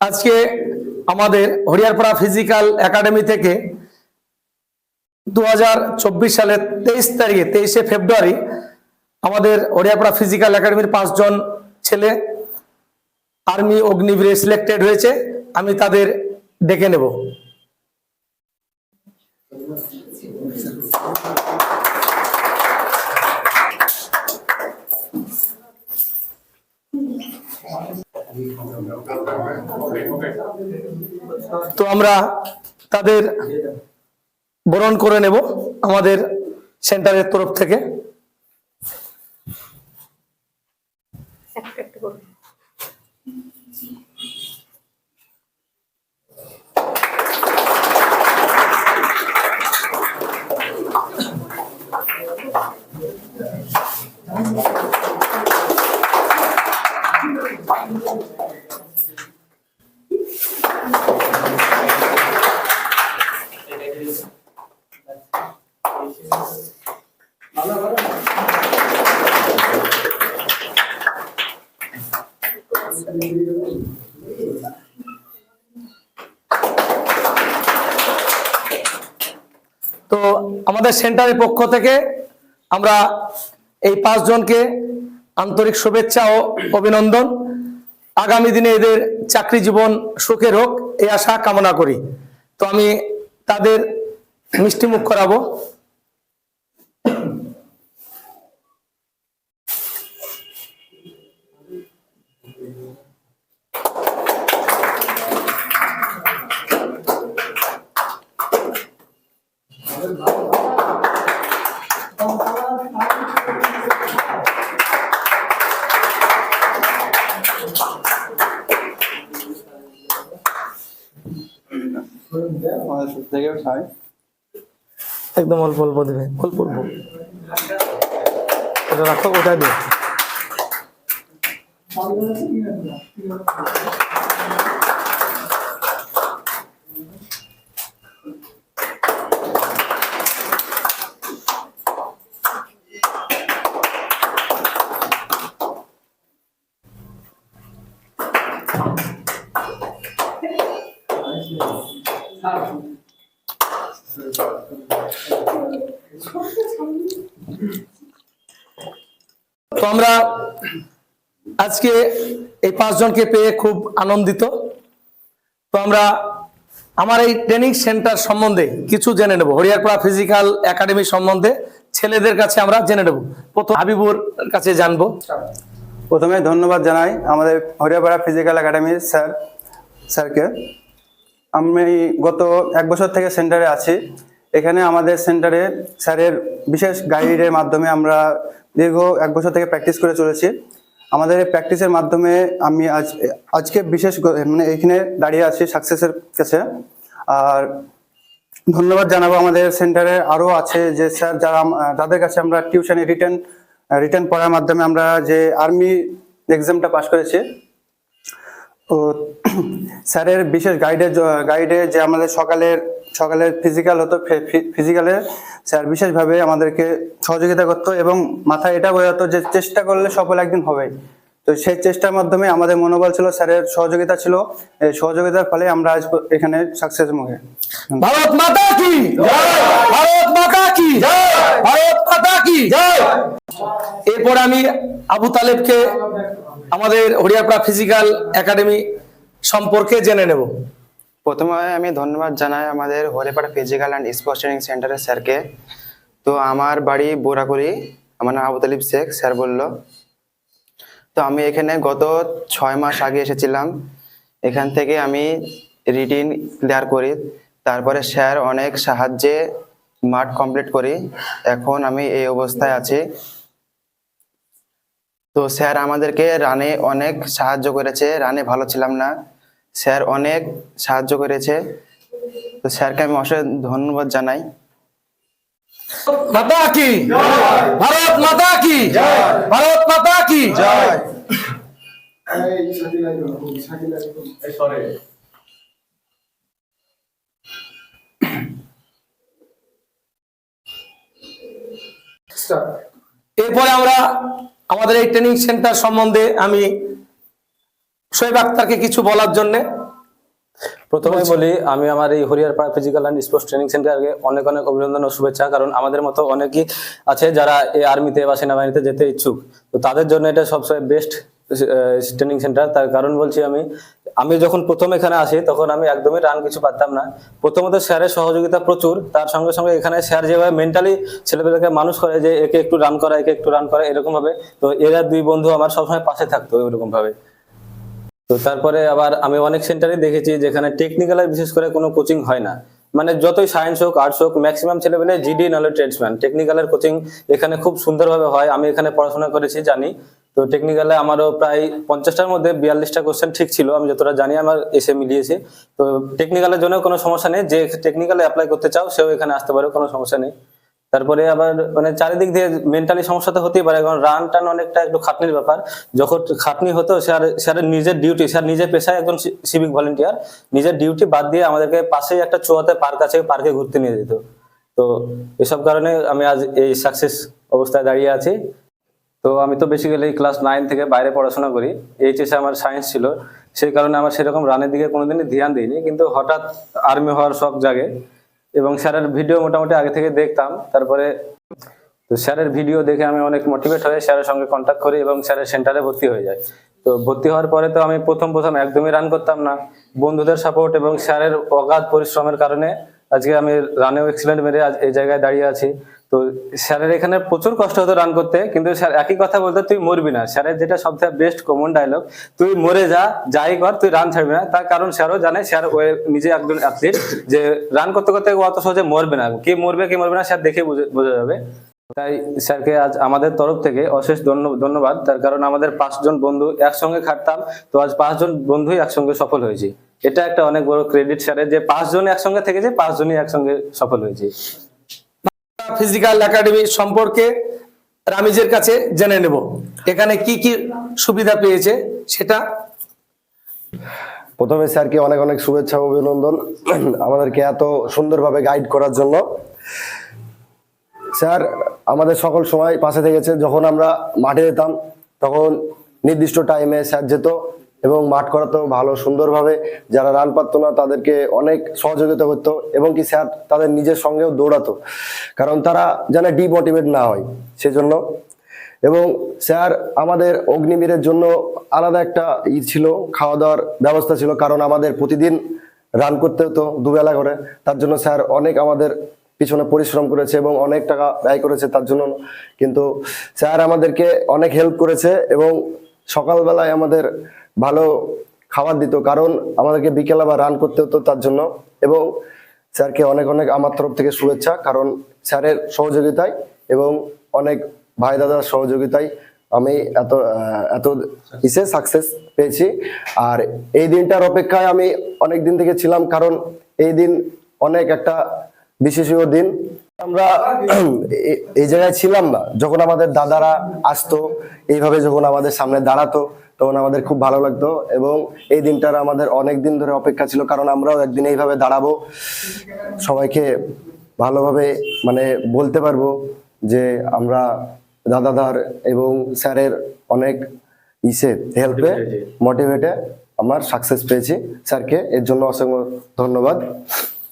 আজকে আমাদের Hariyarpara physical academy থেকে দু হাজার চব্বিশ সালের তেইশ তারিখে, তেইশে ফেব্রুয়ারি আমাদের হরিয়ারপাড়া ফিজিক্যাল একাডেমির পাঁচজন ছেলে আর্মি অগ্নিবীরে সিলেক্টেড হয়েছে। আমি তাদের ডেকে নেব। তো আমরা তাদের বরণ করে নেব আমাদের সেন্টারের তরফ থেকে। তো আমাদের সেন্টারের পক্ষ থেকে আমরা এই পাঁচজনকে আন্তরিক শুভেচ্ছা ও অভিনন্দন। আগামী দিনে এদের চাকরি জীবন সুখের হোক এই আশা কামনা করি। তো আমি তাদের মিষ্টি মুখ করাবো একদম অল্প অল্প দেবে। অল্প অল্প। এটা রাখো ওটা দিয়ে তো আমরা আজকে এই পাঁচজনকে পেয়ে খুব আনন্দিত। তো আমরা আমার এই ট্রেনিং সেন্টার সম্বন্ধে কিছু জেনে নেব। হরিয়ারপাড়া ফিজিক্যাল একাডেমি সম্বন্ধে ছেলেদের কাছে আমরা জেনে নেব। প্রথম হাবিবুর কাছে জানব। প্রথমে ধন্যবাদ জানাই আমাদের হরিয়াপাড়া ফিজিক্যাল একাডেমির স্যার স্যারকে আমি গত এক বছর থেকে সেন্টারে আছি। এখানে আমাদের সেন্টারে স্যারের বিশেষ গাইডের মাধ্যমে আমরা দীর্ঘ এক বছর থেকে প্র্যাকটিস করে চলেছি। আমাদের এই প্র্যাকটিসের মাধ্যমে আমি আজ, আজকে বিশেষ মানে এখানে দাঁড়িয়ে আছি সাকসেসের কাছে। আর ধন্যবাদ জানাব আমাদের সেন্টারে আরও আছে যে স্যার যারা তাদের কাছে আমরা টিউশনে রিটার্ন রিটার্ন পড়ার মাধ্যমে আমরা যে আর্মি এক্সামটা পাশ করেছি তো স্যারের বিশেষ গাইডে গাইডে যে আমাদের সকালের সকালের ফিজিক্যাল হতো ফিজিক্যালে স্যার বিশেষভাবে আমাদেরকে সহযোগিতা করতো এবং মাথায় এটা বোঝাতো যে চেষ্টা করলে সফল একদিন হবে। তো সেই চেষ্টার মাধ্যমে আমাদের মনোবল ছিল, স্যারের সহযোগিতা ছিল। এই সহযোগিতার ফলে আমরা আজ এখানে সাকসেস মুখে ভারত মাতা কি? ভারত মাতা কি? ভারত মাতা কি? এরপর আমি আবু তালেবকে আমাদের হরিয়ারপাড়া ফিজিক্যাল একাডেমি সম্পর্কে জেনে নেব। প্রথমে আমি ধন্যবাদ জানাই আমাদের Haripara physical and sports training সেন্টারের স্যারকে। তো আমার বাড়ি বোরাকুড়ি, আমার নাম আবু তালিব শেখ, স্যার বলল। তো আমি এখানে গত ছয় মাস আগে এসেছিলাম। এখান থেকে আমি রিটিন ক্লিয়ার করি। তারপরে স্যার অনেক সাহায্যে মাঠ কমপ্লিট করি। এখন আমি এই অবস্থায় আছি। তো স্যার আমাদেরকে রানে অনেক সাহায্য করেছে, রানে ভালো ছিলাম না। স্যার অনেক সাহায্য করেছে। তো স্যারকে আমি অশেষ ধন্যবাদ জানাই। মাতা কি? ভারত মাতা কি? ভারত মাতা কি? এরপরে আমরা আমাদের এই ট্রেনিং সেন্টার সম্বন্ধে আমি শোয়েব আক্তারকে কিছু বলার জন্য প্রথমে বলি আমি আমার এই Hariyarpara physical and sports training সেন্টারকে অনেক অনেক অভিনন্দন ও শুভেচ্ছা কারণ আমাদের মতো অনেকেই আছে যারা এই আর্মিতে বা সেনাবাহিনীতে যেতে ইচ্ছুক। তো তাদের জন্য এটা সবসময় বেস্ট ট্রেনিং সেন্টার তার কারণ বলছি আমি আমি যখন প্রথম এখানে আসি, তখন আমি একদমই রান কিছু পারতাম না। প্রথমত স্যারের সহযোগিতা প্রচুর, তার সঙ্গে সঙ্গে এখানে স্যার যেভাবে মেন্টালি ছেলেপেলেকে মানুষ করে যে একে একটু রান করা, একে একটু রান করা, এরকম ভাবে, তো এরা দুই বন্ধু আমার সবসময় পাশে থাকতো এরকম ভাবে। তো তারপরে আবার আমি অনেক সেন্টারে দেখেছি যেখানে টেকনিক্যালে বিশেষ করে কোনো কোচিং হয় না। মানে যতই সায়েন্স হোক আর্টস হোক ম্যাক্সিমাম ছেলেপেলে জিডি নাহলে ট্রেডসম্যান টেকনিক্যালের কোচিং এখানে খুব সুন্দরভাবে হয়, আমি এখানে পড়াশোনা করেছি, জানি। তো টেকনিক্যালে আমারও প্রায় পঞ্চাশটার মধ্যে বিয়াল্লিশটা কোশ্চেন ঠিক ছিল, আমি যতটা জানি আমার এসে মিলিয়েছি। তো টেকনিক্যালের জন্য কোনো সমস্যা নেই, যে টেকনিক্যালে অ্যাপ্লাই করতে চাও, সেও এখানে আসতে পারে, কোনো সমস্যা নেই। তারপরে আবার মানে চারিদিক দিয়ে মেন্টালি সমস্যা তো হতেই পারে, কারণ রান টান অনেকটা একটু খাটনির ব্যাপার। যখন খাটনি হতো স্যার স্যারের নিজের ডিউটি স্যার নিজের পেশায় একজন সিভিক ভলেন্টিয়ার নিজের ডিউটি বাদ দিয়ে আমাদেরকে পাশেই একটা চুয়াতে পার্ক আছে পার্কে ঘুরতে নিয়ে যেত। তো এসব কারণে আমি আজ এই সাকসেস অবস্থায় দাঁড়িয়ে আছি। তো আমি তো বেসিক্যালি ক্লাস নাইন থেকে বাইরে পড়াশোনা করি। এইচএসে আমার সায়েন্স ছিল। সেই কারণে আমার সেরকম রানের দিকে কোনোদিনই ধ্যান দিইনি। কিন্তু হঠাৎ আর্মি হওয়ার শখ জাগে এবং স্যারের ভিডিও মোটামুটি আগে থেকে দেখতাম। তারপরে তো স্যারের ভিডিও দেখে আমি অনেক মোটিভেট হয়ে স্যারের সঙ্গে কন্ট্যাক্ট করি এবং স্যারের সেন্টারে ভর্তি হয়ে যায় তো ভর্তি হওয়ার পরে তো আমি প্রথম প্রথম একদমই রান করতাম না। বন্ধুদের সাপোর্ট এবং স্যারের অগাধ পরিশ্রমের কারণে আজকে আমি রানেও এক্সিলেন্ট মেরে আজ এই জায়গায় দাঁড়িয়ে আছি। তো স্যারের এখানে প্রচুর কষ্ট হতো রান করতে, কিন্তু স্যার একই কথা বলতে, তুই মরবি না। স্যারের যেটা সবথেকে বেস্ট কমন ডায়লগ তুই মরে যা, যাই কর, তুই রান ছাড়বি না। তার কারণ স্যারও জানে, স্যার ও নিজে একজন অ্যাথলিট যে রান করতে করতে অত সহজে মরবে না। কে মরবে কে মরবে না, স্যার দেখে বুঝে- যাবে। তাই স্যারকে আজ আমাদের তরফ থেকে অশেষ ধন্য- ধন্যবাদ। তার কারণ আমাদের পাঁচজন বন্ধু একসঙ্গে খাটতাম, তো আজ পাঁচজন বন্ধুই একসঙ্গে সফল হয়েছি। এটা একটা অনেক বড় ক্রেডিট স্যারের যে পাঁচজন একসঙ্গে থেকেছে পাঁচজনই একসঙ্গে সফল হয়েছে। ফিজিক্যাল একাডেমি সম্পর্কে রামিজের কাছে জেনে নেব। এখানে কি কি সুবিধা পেয়েছে সেটা? প্রথমে স্যারকে অনেক অনেক শুভেচ্ছা অভিনন্দন আমাদেরকে এত সুন্দরভাবে গাইড করার জন্য। স্যার, আমাদের সকল সময় পাশে থেকেছে। যখন আমরা মাঠে যেতাম, তখন নির্দিষ্ট টাইমে স্যার যেত। এবং মাঠ করাতো ভালো, সুন্দরভাবে যারা রান পারতো না তাদেরকে অনেক সহযোগিতা করতো এবং কি স্যার তাদের নিজের সঙ্গেও দৌড়াতো। কারণ তারা যেন ডিমোটিভেট না হয়, সেজন্য। এবং স্যার, আমাদের অগ্নিবীরের জন্য আলাদা একটা ই ছিল খাওয়া দাওয়ার ব্যবস্থা ছিল, কারণ আমাদের প্রতিদিন রান করতে হতো দুবেলা করে। তার জন্য স্যার অনেক আমাদের পিছনে পরিশ্রম করেছে এবং অনেক টাকা ব্যয় করেছে তার জন্য। কিন্তু স্যার আমাদেরকে অনেক হেল্প করেছে এবং সকালবেলায় আমাদের ভালো খাবার দিত, কারণ আমাদেরকে বিকেল আবার রান করতে হতো তার জন্য। এবং স্যারকে অনেক অনেক আমার তরফ থেকে শুভেচ্ছা, কারণ স্যারের সহযোগিতায় এবং অনেক ভাই দাদার সহযোগিতায় আমি এত এত ইসে সাকসেস পেয়েছি। আর এই দিনটার অপেক্ষায় আমি অনেক দিন থেকে ছিলাম, কারণ এই দিন অনেক একটা বিশেষীয় দিন। আমরা এই জায়গায় ছিলাম না, যখন আমাদের দাদারা আসতো, এইভাবে যখন আমাদের সামনে দাঁড়াতো তখন আমাদের খুব ভালো লাগতো এবং এই দিনটার আমাদের অনেক দিন ধরে অপেক্ষা ছিল কারণ আমরাও একদিন এইভাবে দাঁড়াবো। সবাইকে ভালোভাবে মানে বলতে পারব যে আমরা দাদাদার এবং স্যারের অনেক ইসে হেল্পে মোটিভেটে আমার সাকসেস পেয়েছি। স্যারকে এর জন্য অসংখ্য ধন্যবাদ।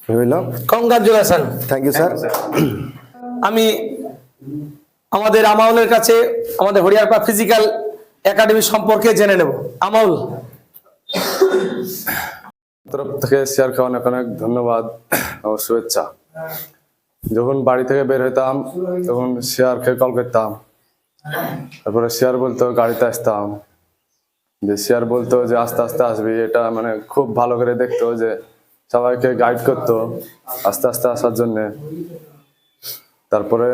রইল। কংগ্রাচুলেশন থ্যাংক ইউ স্যার আমি আমাদের আমাউলের কাছে আমাদের হরিয়ারপা ফিজিক্যাল একাডেমি সম্পর্কে জেনে নেব। আমল তরফ থেকে শেয়ারকে অনেক অনেক ধন্যবাদ ও শুভেচ্ছা। যখন বাড়ি থেকে বের হইতাম, তখন শেয়ারকে কল করতাম। তারপরে শেয়ার বলতো, গাড়িতে আসতাম। যে শেয়ার বলতো যে, আস্তে আস্তে আসবি। এটা মানে খুব ভালো করে দেখতো যে, সবাইকে গাইড করতো আস্তে আস্তে আসার জন্যে। তারপরে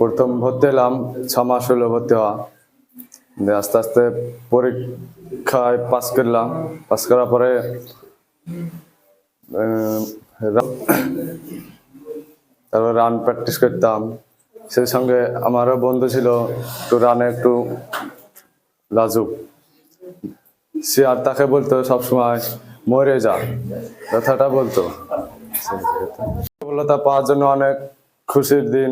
প্রথম ভর্তি এলাম ছ মাস হলো ভর্তি হওয়া। আস্তে আস্তে পরীক্ষায় পাস করলাম। পাস করার পরে তারপর রান প্র্যাকটিস করতাম। সেই সঙ্গে আমারও বন্ধু ছিল, একটু রানে একটু লাজুক। সে আর তাকে বলতো সবসময়, মরে যা। কথাটা বলতো। সফলতা পাওয়ার জন্য অনেক খুশির দিন,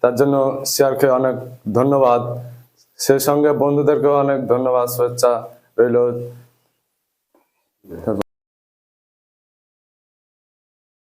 তার জন্য শেয়ারকে অনেক ধন্যবাদ। সেই সঙ্গে বন্ধুদেরকেও অনেক ধন্যবাদ শুভেচ্ছা রইল।